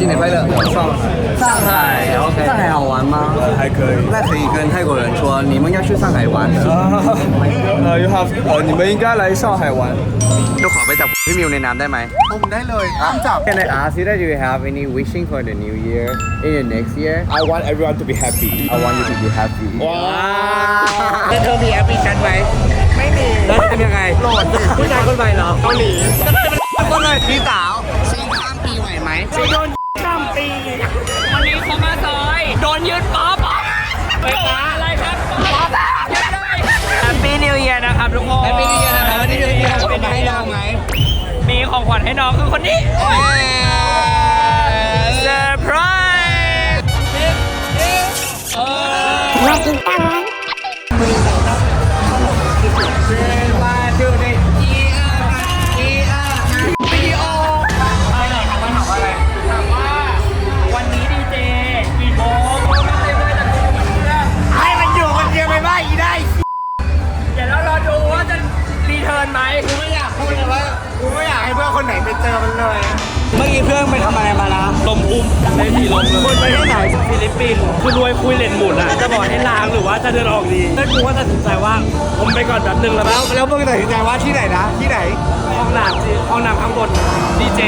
新年快乐！上上海，OK，上海好玩吗？还可以。那可以跟泰国人说，你们要去上海玩。呃，you have，呃，你们应该来上海玩。 都ขอไปจับพี่มิวในน้ำได้ไหม ผมได้เลยห้ามจับ Can I ask you that you have any wishing for the new year in the next year? I want everyone to be happy. I want you to be happy. ว้า แล้วเธอมีแอปพลิเคชันไหม ไม่มีแล้วทำยังไงโหลดผู้ชายคนใหม่เหรอเกาหลีคนเลยพี่สาวชิงข้ามปีไหวไหมโดนข้ามปี วันนี้เขามาซอย โดนยึดป๊อปไปฟ้าอะไรครับป๊อปยึดได้แฮปปี้นิวเยียร์นะครับทุกคนแฮปปี้นิวเยียร์นะครับวันนี้มีของขวัญให้น้องไหมมีของขวัญให้น้องคือคนนี้เซอร์ไพรส์วัน เพื่อนคนไหนไปเจอมันเลย เมื่อกี้เพื่อนไปทำอะไรมานะลมอุ้มได้ทีลมเลยคนไปที่ไหนฟิลิปปินส์คุณรวยคุยเหรียญหมุนอะจะบอกให้ล้างหรือว่าจะเดินออกดีถ้ากูว่าตัดสินใจว่าผมไปก่อนแป๊บนึงแล้วแล้วแล้วมึงตัดสินใจว่าที่ไหนนะ ที่ไหน ห้องน้ำสิห้องน้ำข้างบนดีเจ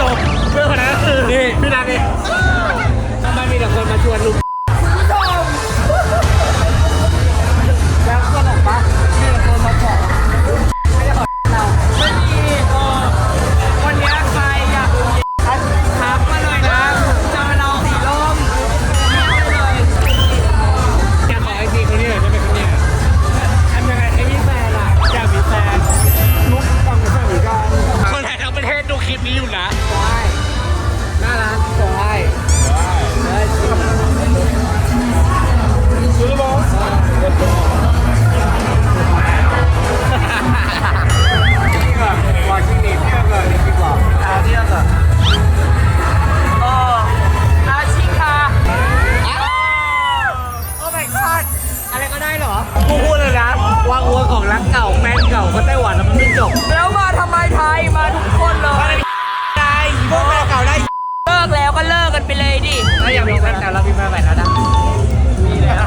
จบเพื่อนคนนั้นก็คือนี่พี่นัทนี่ทำ ก่าคนไต้หวันน่ะมันไม่จบ แล้วมาทำไมไทยมาทุกคนเลยได้พวกแฟนเก่าได้เลิกแล้วก็เลิกกันไปเลยดิ ถ้าอยากมีแฟนเก่าเรามีแฟนใหม่แล้วนะมีแล้ว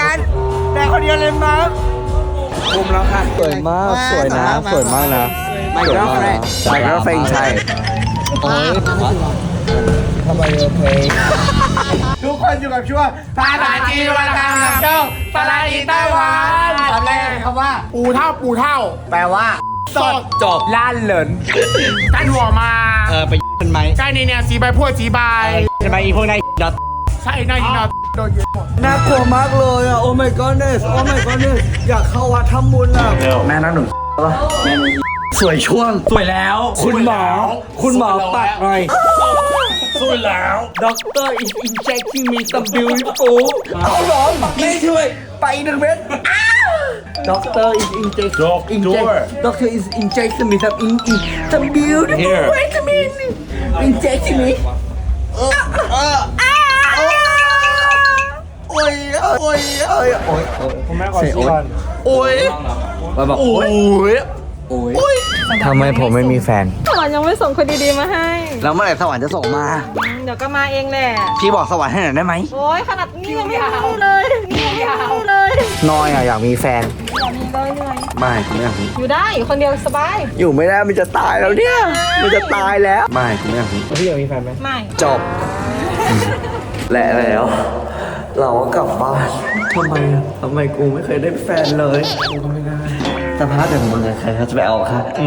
กันแต่คนเดียวเลยมั้งคุมแล้วค่ะ สวยมาก สวยนะ สวยมากนะ My girlfriend My girlfriend ใช่โอ้ยทำไมโอเคทุกคนอยู่กับช่วงภาษาจีนวันละคำกับช่องภาษาจีนไต้หวันคำแรกคำว่า ปูเท่าปูเท่า แปลว่าสดจบล้านเหลินท่านหัวมา เออ ไปเป็นไหมใช่ในเนี่ยสีใบพวกสีใบทำไมอีพวกนายดอทใช่นายนอ โดนยึดหมดน่ากลัวมากเลยอะ โอ้ my godness โอ้ my godness อยากเข้าวัดทำบุญอะ แม่นักหนุ่มปะสวยช่วง สวยแล้ว คุณหมอ คุณหมอปัดหน่อยสวยแล้ว Doctor is injecting me some beautiful เอาหรอไม่ช่วย ไปหนึ่งเม็ด Doctor is inject inject Doctor is injecting me some in, in some beautiful vitamin injecting me โอ้ยโอ้ยโอ้ยโอ้ยคุณแม่ก่อนโอ้ยโอ้ยมาบอกโอ้ยโอ้ยโอ้ยสทำไมผมไม่มีแฟน สวรรค์ยังไม่ส่งคนดีๆมาให้ แล้วเมื่อไหร่สวรรค์จะส่งมาอืมเดี๋ยวก็มาเองแหละ พี่บอกสวรรค์ให้หน่อยได้ไหม โอ้ยขนาดนี้ยังไม่รู้เลยนี่ยังไม่รู้เลยน้อยอะอยากมีแฟนอย่ามีเลยเหนื่อยไม่ผมไม่อยากมีอยู่ได้อยู่คนเดียวสบาย อยู่ไม่ได้มันจะตายแล้วเนี่ย มันจะตายแล้ว ไม่ผมไม่อยากมีพี่อยากมีแฟนไหมไม่ จบ และแล้ว เราก็กลับบ้านทำไมอะทำไมกูไม่เคยได้แฟนเลยกูก็ไม่ได้สภาพแบบมึงอะใครเขาจะไปเอาค่ะอื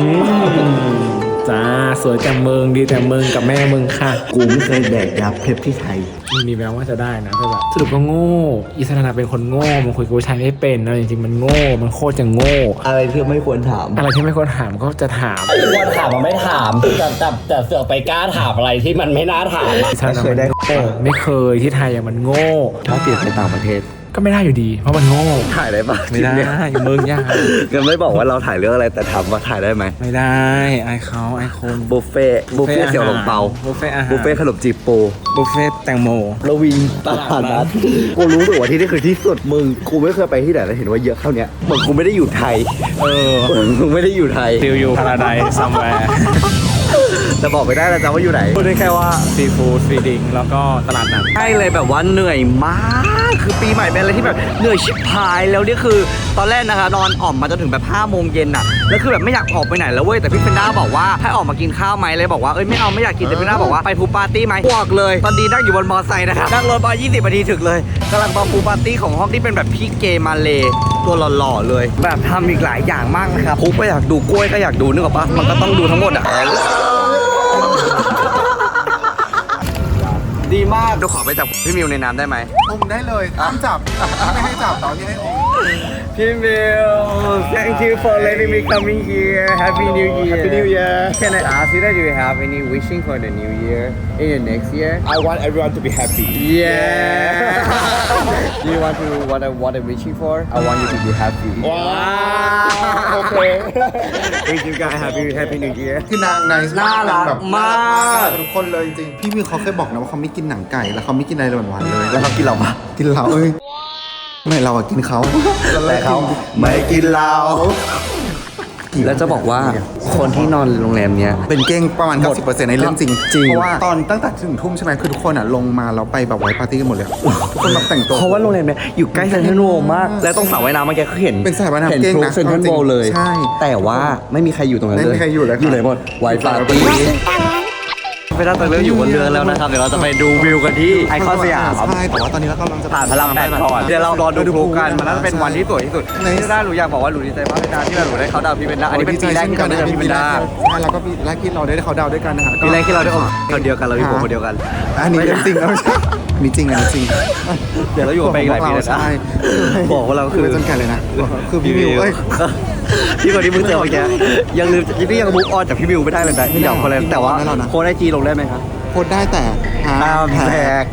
ม จ้าสวยแต่เมืองดีแต่เมืองกับแม่มึงค่ะ กูไม่เคยแดกยาเพล็บที่ไทยมีมีแววว่าจะได้นะแต่แบบสรุปก็โง่ อิสระเป็นคนโง่มันคุยกับผู้ชายไม่เป็นนะจริงๆมันโง่ มันโคตรจะโง่ อะไรที่ไม่ควรถาม อะไรที่ไม่ควรถามก็จะถามควรถามมันไม่ถามแต่แต่แต่เสือกไปกล้าถามอะไรที่มันไม่น่าถามอะอิสระไม่เคยได้มันโง่ไม่เคยที่ไทยอะมันโง่ ถ้าเปลี่ยนไปต่างประเทศ ก็ไม่ได้อยู่ดี เพราะมันโง่ถ่ายได้ปะไม่ได้มึงยากยังไม่บอกว่าเราถ่ายเรื่องอะไรแต่ถามว่าถ่ายได้ไหมไม่ได้ไอเขาไอคนบุฟเฟ่ต์บุฟเฟ่ต์เสี่ยวหลงเปาบุฟเฟ่อาหารบุฟเฟ่ต์ขนมจีบปูบุฟเฟ่แตงโมระวิงตลาดนัดกูรู้สึกว่าที่นี่คือที่สุดมึงกูไม่เคยไปที่ไหนแล้วเห็นว่าเยอะเท่าเนี้ยเหมือนกูไม่ได้อยู่ไทยเออเหมือนกูไม่ได้อยู่ไทยฟิลอยู่พาราไดซัมแวร์แต่บอกไม่ได้แล้วจ้าว่าอยู่ไหนพูดได้แค่ว่าซีฟู้ดซีดิงแล้วก็ตลาดนัดใช่เลยแบบว่าเหนื่อยมาก คือปีใหม่เป็นอะไรที่แบบเหนื่อยชิบหายแล้วนี่คือตอนแรกนะคะนอนอ่อมมาจนถึงแบบ5โมงเย็นอะแล้วคือแบบไม่อยากออกไปไหนแล้วเว้ยแต่พี่เฟนด้าบอกว่าให้ออกมากินข้าวไหมเลยบอกว่าเอ้ยไม่เอาไม่อยากกินแต่พี่เฟนด้าบอกว่าไปพูปาร์ตี้ไหมบอกเลย ตอนดีนั่งอยู่บนมอเตอร์ไซค์นะครับนั่งรถมา20นาทีถึงเลยกำลังมาพูปาร์ตี้ของห้องที่เป็นแบบพี่เกย์มาเลยตัวหล่อๆเลย แบบทำอีกหลายอย่างมากนะครับพุกก็อยากดูกล้วยก็อยากดูนึกออกปะมันก็ต้องดูทั้งหมดอะ ดีมาก ดูขอไปจับพี่มิวในน้ำได้ไหมอมได้เลยห้ามจับ ไม่ให้จับตอนที่ให้อม พี่มิว thank you for letting me coming here happy new year Happy New Year. can I ask you that you have any wishing for the new year in the next year I want everyone to be happy yeah do you want to what I what I'm wishing for I want you to be happy ว้าวโอเค wish you guys happy happy new year คือนางในน่ารักมากทุกคนเลยจริงๆพี่มิวเขาเคยบอกนะว่าเขาไม่กินหนังไก่แล้วเขาไม่กินอะไรหวานๆเลย แล้วเขากินเราปะกินเราเอ้ย ไม่เราอะกินเขาแต่เขาไม่กินเราแล้วจะบอกว่าคนที่นอนโรงแรมเนี้ย เป็นเก้งประมาณ 90%ในเรื่องจริงจริง เพราะว่าตอนตั้งแต่ถึงทุ่มใช่ไหมคือทุกคนอะลงมาแล้วไปแบบไว้ปาร์ตี้กันหมดเลยทุกคนแบบแต่งตัวเพราะว่าโรงแรมเนี้ยอยู่ใกล้เซ็นทรัลโวลด์มาก และตรงสระว่ายน้ำเมื่อกี้ก็เห็นเป็นสระว่ายน้ำเห็นเก้งพลุนะเซ็นทรัลจริโวงลด์เลย ใช่ แต่ว่าไม่มีใครอยู่ตรงนั้นเลยไม่มีใครอยู่เลยค่ะอยู่ไหนหมดไวปาร์ตี้ ไม่ได้ตอนนี้อยู่บนเรือแล้วนะครับ เดี๋ยวเราจะไปดูวิวกันที่ไอคอนสยามใช่แต่ว่าตอนนี้เรากำลังจะผ่านพลังแดดก่อนเดี๋ยวเรารอดูพลุกันมันน่าจะเป็นวันที่สวยที่สุดในที่ได้หนูอยากบอกว่าหนูดีใจมากเลยนะที่แบบหนูได้เขาดาวน์พี่เบนด้าอันนี้เป็นปีแรกที่เราได้เจอพี่เบนด้าใช่แล้วก็ปีแรกที่เราได้เขาดาวด้วยกันนะฮะปีแรกที่เราได้ออกคนเดียวกันเราอยู่คนเดียวกัน อันนี้เรื่องจริงแล้วไม่ใช่นี่จริงอันนี้จริง เดี๋ยวเราอยู่กันไปอีกหลายปีเลยนะใช่บอกว่าเราคือไปจนแก่เลยนะคือพี่มิวเอ้ยพี่คนที่เพิ่งเจอเมื่อกี้ยังลืมพี่ยังมุกออนจากพี่มิวไม่ได้เลยนะพี่หยอกคนเลยแต่ว่าไม่หรอกนะโค้ดไอจีลงได้ไหมครับโพสต์ได้แต่หาอ้าวแท็ก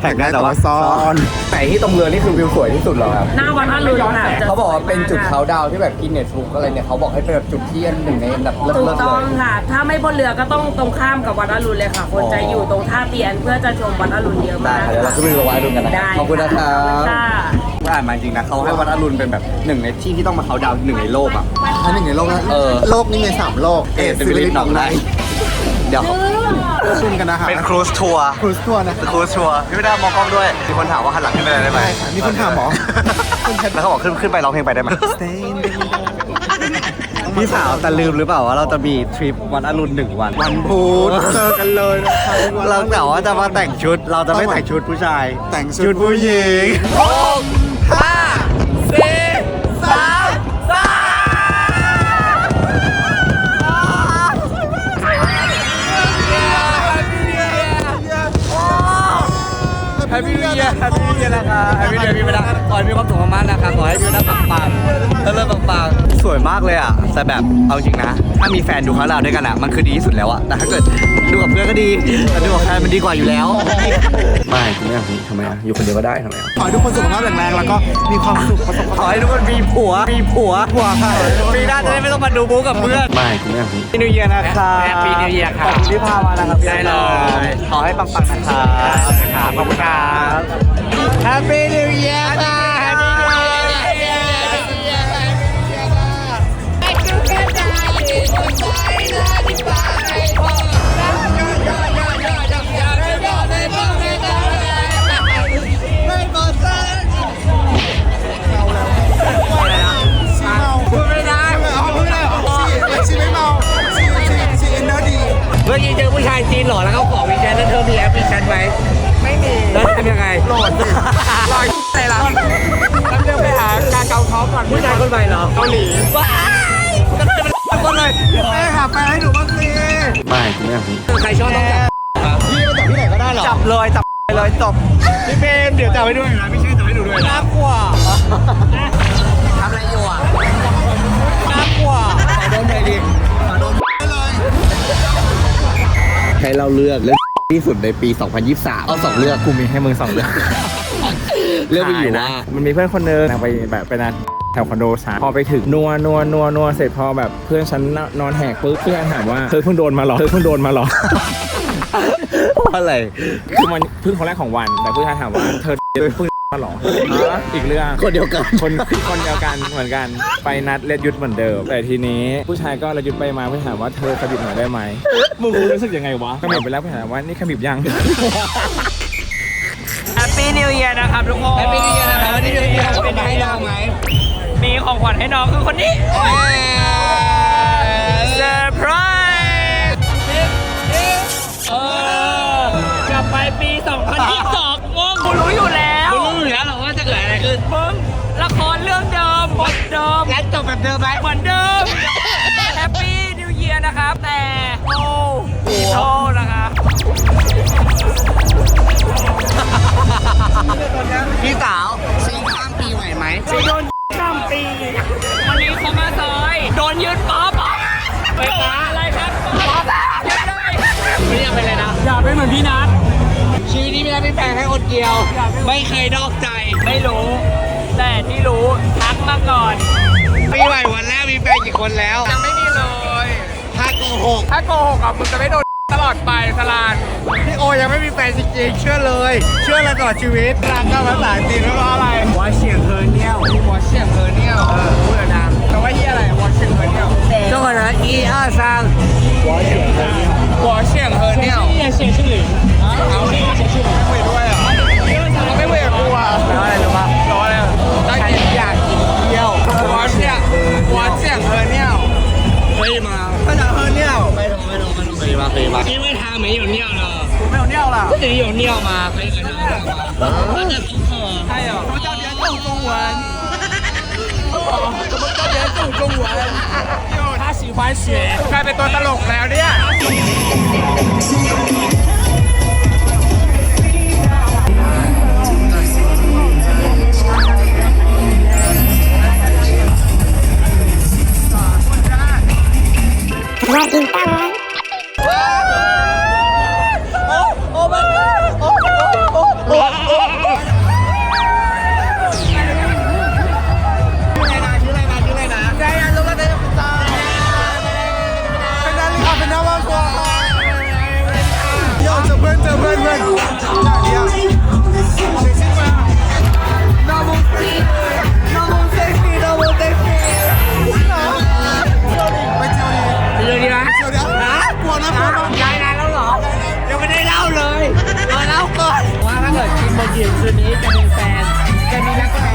แท็กได้แต่ว่าซ่อนแต่ที่ตรงเรือนี่คือวิวสวยที่สุดเหรอครับหน้าวันอรุณค่ะจะเขาบอกว่าเป็นจุดเขาดาวที่แบบกินเน็ตฟลุกอะไรเนี่ยเขาบอกให้เป็นแบบจุดที่อันหนึ่งในอันดับเลิถูกศๆต้เลองยค่ะ ถ้าไม่บนเรือก็ต้องตรงข้ามกับวัดอรุณเลยค่ะ คนจะอยู่ตรงท่าเตียนเพื่อจะชมวัดอรุณเยอะได้มากค่ะเดี๋ยวเราขึ้นไปดูวัดอรุณกันนะได้ขอบคุณนะครับ ค่ะอ่านมาจริงนะเขาให้วัดอรุณเป็นแบบหนึ่งในที่ที่ต้องมาเขาดาวหนึ่งในโลกอะอันหนึ่งในโลกนะเออ โลกนี่มีสามโลกเอเป็นวิลิตหนองในเดี๋ยวขึ้นกันนะคะเป็นครูสทัวร์ครูสทัวร์นะครูสทัวร์พี่ไม่ได้มองกล้องด้วยมีคนถามว่าหันหลังขึ้นไปได้ไหมได้ค่ะมีคนถามเหรอแล้วเขาบอกขึ้นขึ้นไปร้องเพลงไปได้ไหมพี่สาวแต่ลืมหรือเปล่าว่าเราจะมีทริปวันอรุณหนึ่งวัน วันพุธเจอกันเลยนะคะเราแต่ว่าจะมาแต่งชุด เราจะไม่แต่งชุดผู้ชาย แต่งชุดชุดผู้หญิง เยียร์แฮปปี้นิวเยียร์นะครับแฮปปี้นิวเยียร์พี่ไม่ได้ขอให้มีความสุขมากๆนะครับขอให้พี่ไม่ได้ปังๆเริ่มปัง สวยมากเลยอะแต่แบบเอาจริงนะ ถ้ามีแฟนดูเขาเราด้วยกันอะมันคือดีที่สุดแล้วอะแต่ถ้าเกิดดูกับเพื่อนก็ดีแต่ดูกับแฟนมันดีกว่าอยู่แล้ว ไม่ไม่อยากทำไมอะอยู่คนเดียวก็ได้ทำไมอะขอให้ทุกคนสุขภาพแข็งแรงแล้วก็มีความสุขประสบความขอให้ทุกคนมีผัวมีผัวผัวค่ะปีหน้าจะได้ไม่ต้องมาดูบู๊กับเพื่อนไม่ไม่อยากพี่นิวเยียร์นะครับ Happy New Year ครับขอบคุณที่พามานะครับได้เลยขอให้ปังๆนะครับขอบคุณครับ Happy New Year ค่ะ เมื่อกี้เจอผู้ชายจีนหล่อแล้วเขาขอวีแชร์แล้วเธอมีแอปพลิเคชันไหมไม่มีแล้วทำยังไงโหลดลอยอะไรล่ะแล้วเดินไปหาการเกาท้องก่อนผู้ชายคนใหม่เหรอเกาหลีว้ายก็เลยเป็นคนเลยแม่หาไปให้หนูบ้างสิไม่ไม่เอาใครชอบต้องจับพี่มาจากที่ไหนก็ได้หรอจับเลยจับเลยจบพี่เบมเดี๋ยวจับให้ด้วยนะไม่ใช่จับให้หนูด้วยนะน่ากลัวทำอะไรอยู่อะน่ากลัวขอโดนหน่อยดิขอโดน ให้เราเลือกเรื่องที่สุดในปี 2023 เอาสองเลือกกูมีให้มึงสองเรื่องเลือกไปอยู่ว่ามันมีเพื่อนคนนึงนางไปแบบไปนัดแถวคอนโดฉันพอไปถึงนัวนัวนัวนัวเสร็จพอแบบเพื่อนฉันนอนแหกปุ๊บเพื่อนถามว่าเธอเพิ่งโดนมาเหรอเธอเพิ่งโดนมาเหรอเพราะอะไรคือมันเพิ่งคนแรกของวันแต่ผู้ชายถามว่าเธอเพิ่ง มาเหรออีกเรื่องคนเดียวกันคนคนเดียวกันเหมือนกันไปนัดเลียดยุทธเหมือนเดิม แต่ทีนี้ผู้ชายก็เลียดยุทธไปมาผู้ชายถามว่าเธอขมิบหน่อยได้ไหมมึงรู้สึกยังไงวะขมิบไปแล้วผู้ชายถามว่านี่ขมิบยังแฮปปี้นิวเยียร์นะครับทุกคนแฮปปี้นิวเยียร์นะครับวันนี้มีของขวัญให้เราไหม มีของขวัญให้น้องคือคนนี้เซอร์ไพรส์เออกลับไปปี 2022งงกูรู้อยู่แล้ว ละครเรื่องเดิมบทเดิม และจบแบบเดิมไหมเหมือนเดิม แฮปปี้นิวเยียร์นะครับ แต่โอ้ปีโทนะครับพี่สาวซิงข้ามปีไหวไหมโดนข้ามปี วันนี้เขามาซอย โดนยืนป๊อปไปฟ้าอะไรครับป๊อปยืนได้ไม่อยากเป็นอะไรนะ อย่าเป็นเหมือนพี่นัทชีวิตนี้ไม่ได้พี่แปลงให้คนเดียว ไม่เคยนอกใจ ไม่รู้ แต่ที่รู้ทักมาก่อน ปีใหม่วันแรกมีแฟนกี่คนแล้ว ยังไม่มีเลย ถ้าโกหก ถ้าโกหกอ่ะมึงจะไม่โดนตลอดไปสลานพี่โอยังไม่มีแฟนจริงๆเชื่อเลย เชื่อเลยตลอดชีวิตรักก็ภาษาจีนไม่รู้อะไร วอเฉียงเฮอร์เนียว หัวเฉียงเออเนี่ยเออพูดดังแต่ว่าที่อะไรหัวเฉียงเออเนี่ย 中国人一二三， หัวเฉียงเออเนี่ย นี่เสียชื่อหลิง เอาไม่คุยด้วยอ่ะไม่คุยกับกูอ่ะ 然后来什么？ รอเลยได้ กินอยากกินเที่ยวหัวเฉียงหัวเฉียงเออเนี่ย 可以吗？ภาษาเออเนี่ย 没懂没懂没懂，可以吗？可以吗？因为他没有尿了， กูไม่เอาเนี่ยล่ะ 这里有尿吗？可以给他尿吗？他在功课。ใช่เหรอเขาเจ้าเดียน懂中文เขาเจ้าเดียน懂中文他喜欢学กลายเป็น ตัวต คืนนี้จะมีแฟน จะมีรักแท้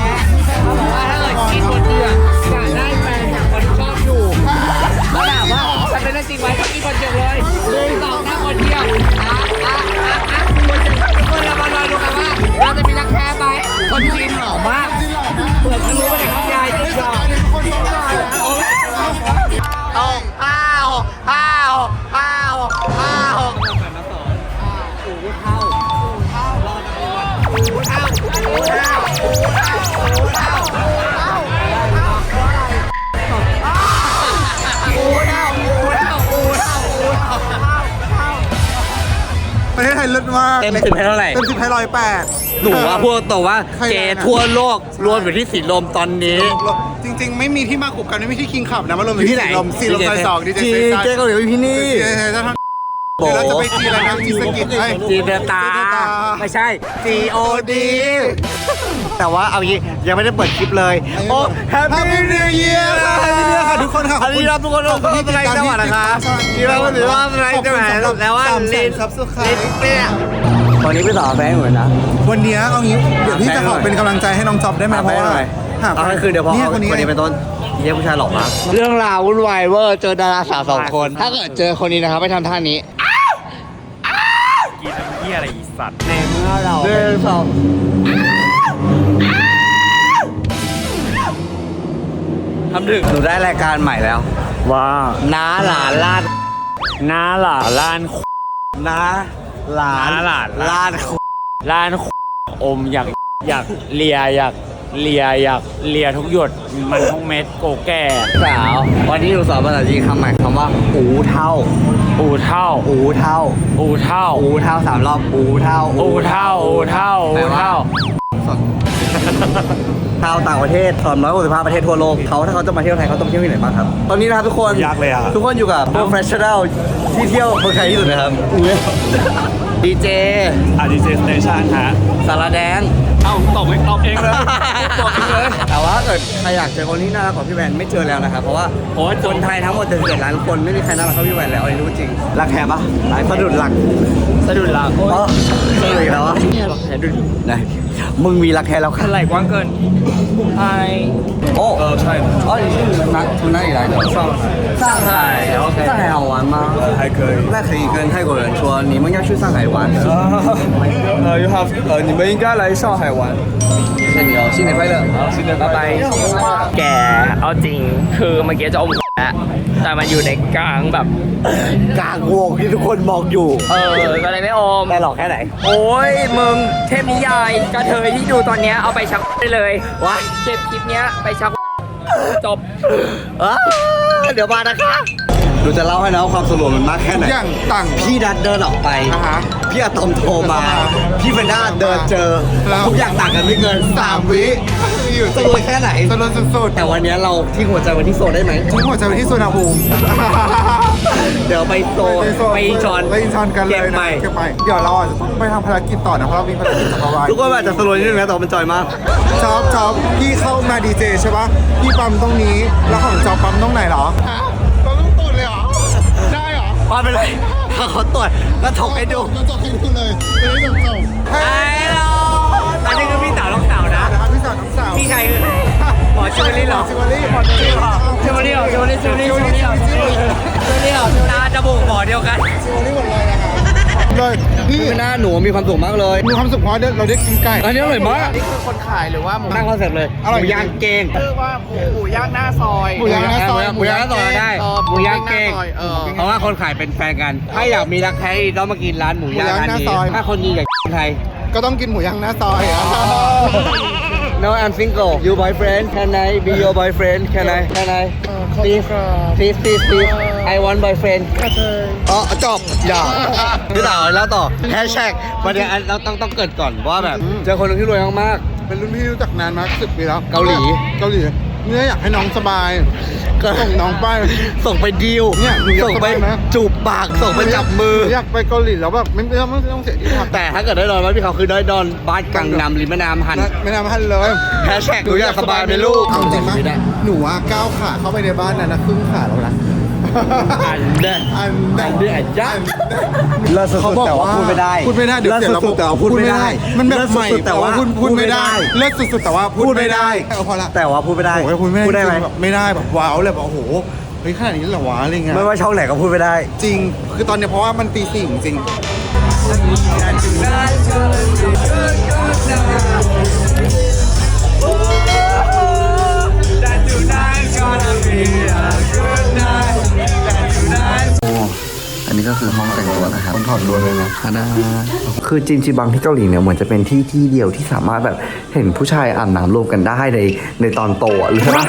เขาบอกว่าถ้าเกิดกินบนเดียงจะได้แฟนจากคนที่ชอบอยู่เขาถามว่าจะเป็นเรื่องจริงไหมก็กินคนเดียวเลยหนึ่งสองสาคนเดียวอะอะ มากเต็มสิบให้เท่าไหร่ เต็มสิบให้ร้อยแปด หนูว่าพูดตรงว่าใครเกแรงย์อะทั่วโลกรวมอยู่ที่สีลมตอนนี้ จริง ๆ ไม่มีที่มาขุบกัน ไม่มีที่คิงขับนะมารวมอยู่ที่สีลมสีลมซอยสองดีเจจีเซซันเจ๊เกาหลีพี่นี่เจ๊ถ้าทำเดี๋ยวเราจะไปจีนแล้วนะจีสกิทไอ้จีเดอตา จีเดอตา ไม่ใช่ G O D แต่ว่าเอางี้ยังไม่ได้เปิดคลิปเลย โอ้ Happy New Year ค่ะ Happy New Year ค่ะทุกคนค่ะอันนี้รับทุกคนขอบคุณที่ติดตามจังหวัดนะคะที่ที่เราถือว่าอะไรจังหวัดแล้วว่าสามแสลินนซับสไครลินต์เปรี้ยตอนนี้พี่ต่อแฟนเหมือนนะ วันเนี้ยเอางี้เดี๋ยวพี่จะขอเป็นกำลังใจให้น้องจ๊อบได้ไหมเพราะว่าหเอาให้คือเดี๋ยวพอเนี่ยเอาคนนี้คนนี้เป็นต้นเยี่ยผู้ชายหลอกมากเรื่องราววุ่นวายเวอร์เจอดาราสาวสองคน ถ้าเกิดเจอคนนี้นะครับไปทำท่านี้กินน้ำเหี้ยอะไรอีสัตว์ในเมื่อเราเดินสอง ทำถึงหนูได้รายการใหม่แล้วว่าน้าหลานลาดน้าหล่าล้านน้าหลานน้าหลานลาดล้านอมอยากอยากเลียอยากเลียอยากเลียทุกหยดมันทุกเม็ดโกแก่สาว วันนี้หนูสอนภาษาจีนคำใหม่คำว่า อูเท่า อูเท่า อูเท่า อูเท่า อูเท่าสามรอบ อูเท่า อูเท่า อูเท่า อูเท่า ชาวต่างประเทศ265ประเทศทั่วโลกเขาถ้าเขาจะมาเที่ยวไทยเขาต้องเที่ยวที่ไหนบ้างครับ ตอนนี้นะครับทุกคนยากเลยอะทุกคนอยู่กับ professional ที่เที่ยวเมืองไทยที่สุดนะครับดีเจอาดีเจสเตชันฮะสารแดง เอ้าตอบไม่ตอบเองเลยตอบเองเลยแต่ว่าถ้าเกิดใครอยากเจอคนที่น่ารักกว่าพี่แวนไม่เจอแล้วนะครับ เพราะว่าโอ้ยคนไทยทั้งหมดเจ็ดล้านคนไม่มีใครน่ารักเท่าพี่แวนแล้วอันนี้รู้จริง รักแท้ปะสะดุดหลัก สะดุดหลังเออสะดุดอีกแล้วอะไหน มึงมีรักแท้แล้วค่ะ ไหลกว้างเกินไอ โอ้ เออใช่ 哦，你是哪从哪里来的？上海。上海，OK。上海好玩吗？还可以那可以跟泰国人说，你们要去上海玩。呃，you have 呃，你们应该来上海玩。谢谢你哦，新年快乐。好，新年拜拜。 แกเอาจริงคือเมื่อกี้จะอม แล้วแต่มันอยู่ในกลางแบบ กลางวงที่ทุกคนมองอยู่ เออก็เลยไม่อม ได้หรอกแค่ไหนโอ้ยมึงเทพนิยายกระเทยที่ดูตอนเนี้ยเอาไปชักได้เลยว้ายเก็บคลิปเนี้ยไปชักจบ อ้าเดี๋ยวมานะคะหนูจะเล่าให้นะว่าความสรุปมันมากแค่ไหน อย่างต่าง พี่ดัดเดินออกไป อ่าฮะ พี่อะตอมโทรมา พี่เฟนด้าเดินเจอแล้ว ทุกอย่างต่างกันไม่เกินสามวิอยู่สรุปแค่ไหนสรุปสุดแต่วันนี้เราทิ้งหัวใจไว้ที่โซนได้ไหม ๆทิ้งหัวใจไปที่สุนภูมิ เดี๋ยวไปโซนไปอินชอนไปอินชอนกันเลยเก็บนะใหม่เก็บใหม่เดี๋ยวเราอาจจะต้องไปทำภารกิจต่อนะเพราะเรามีภารกิจจักรวาลทุกคนอาจจะสโลว์นิดนึงนะแต่ว่ามันจอยมากจ๊อบจ๊อบพี่เข้ามาดีเจใช่ปะพี่ปั๊มตรงนี้ แล้วของจ๊อบปั๊มตรงไหนเหรอปั๊มตรงตูดเลยเหรอ ได้เหรอมาไปเลยถ้า เขาตรวจแล้วถกให้ดูจะจบให้ดูเลยจะได้จบจบไอ้เราอันนี้คือพี่สาวน้องสาวนะ นะครับพี่สาวน้องสาวพี่ชายคือหมอชิวลี่หรอซิวารี่หมดเลยชิวลี่หรอชิวลี่ชิวลี่ชิวลี่ชิวลี่ชิวลี่หรอตาจมูกหมอเดียวกันซิวารี่หมดเลยนะครับ เลยพี่พี่หน้าหนูมีความสุขมากเลยมีความสุขเพราะเราได้กินไก่อันนี้อร่อยมากนี่คือคนขายหรือว่าหมูตั้งคอนเซ็ปต์เลยอร่อยหมูย่างเก่งหมูย่างหน้าซอยหมูย่างหน้าซอยหมูย่างหน้าซอยได้เออหมูย่างเก่งเออเพราะว่าคนขายเป็นแฟนกัน ถ้าอยากมีรักแท้ต้องมากินร้านหมูย่างหมูย่างร้านหน้านี้ซอยถ้าคนยิงอยากกินไทยก็ต้องกินหมูย่างหน้าซอยอะ No I'm single you boyfriend can I be your boyfriend can I can I เออขอบคุณ please ครับ please please please I want boyfriend อ๋อจบอย่าพี่ต่อแล้วต่อแฮชแท็กประเด็นอันเราต้องต้องเกิดก่อนว่าแบบเจอคนหนึงที่รวยมากเป็นรุ่นพี่รู้จักนานมากสิบปีแล้วเกาหลีเกาหลีเนี่ยอยากให้น้องสบายๆก็ส่งน้องไปส่งไปดีลเนี่ยหนูอยากส่งไปสบายไหมจูบปากส่งไปจับมืออยากไปเกาหลีแล้วแบบไม่ไม่ต้องไม่ต้องเสียที่พักแต่ถ้าเกิดได้นอนบ้านพี่เขาคือได้นอนบ้านกังนำริมแม่น้ำหันไม่นำพันเลยแฮชแท็กหนูอยากสบายไหมลูกเอาจริงปะหนูอะก้าวขาเข้าไปในบ้านนั้นนะครึ่งขาแล้วนะ อันเด้ออันอันเด้ออันยักษ์เลิศสุดๆเขาบอกแต่ว่าว่าพูดไม่ได้พูดไม่ได้เดี๋ยวเสียระบบเลิศสุดๆแต่ว่าพูดไม่ได้ มันแบบเลิศใหม่สุดๆแต่แต่ว่าว่าพูดพูดไม่ได้พูดไม่ได้เลิศสุดๆแต่ว่าพูดไม่ได้เออพอละแต่ว่าพูดไม่ได้โอ้ยพูดไม่ได้พูดได้ไหมจริงๆแบบไม่ได้แบบว้าวเลยแบบโอ้โหเฮ้ยขนาดนี้เหรอวะอะไรเงี้ยไม่ว่าช่องไหนก็พูดไม่ได้ จริง คือตอนเนี้ยเพราะว่ามันตีสี่จริง นนี้ก็คือห้องแต่งตัวนะครับคนถอดตัวเลยนะฮานาคือจินจิบังที่เกาหลีเนี่ยเหมือนจะเป็นที่ที่เดียวที่สามารถแบบเห็นผู้ชายอาบน้ำรวมกันได้ในในตอนโตอะหรือใช่ปะ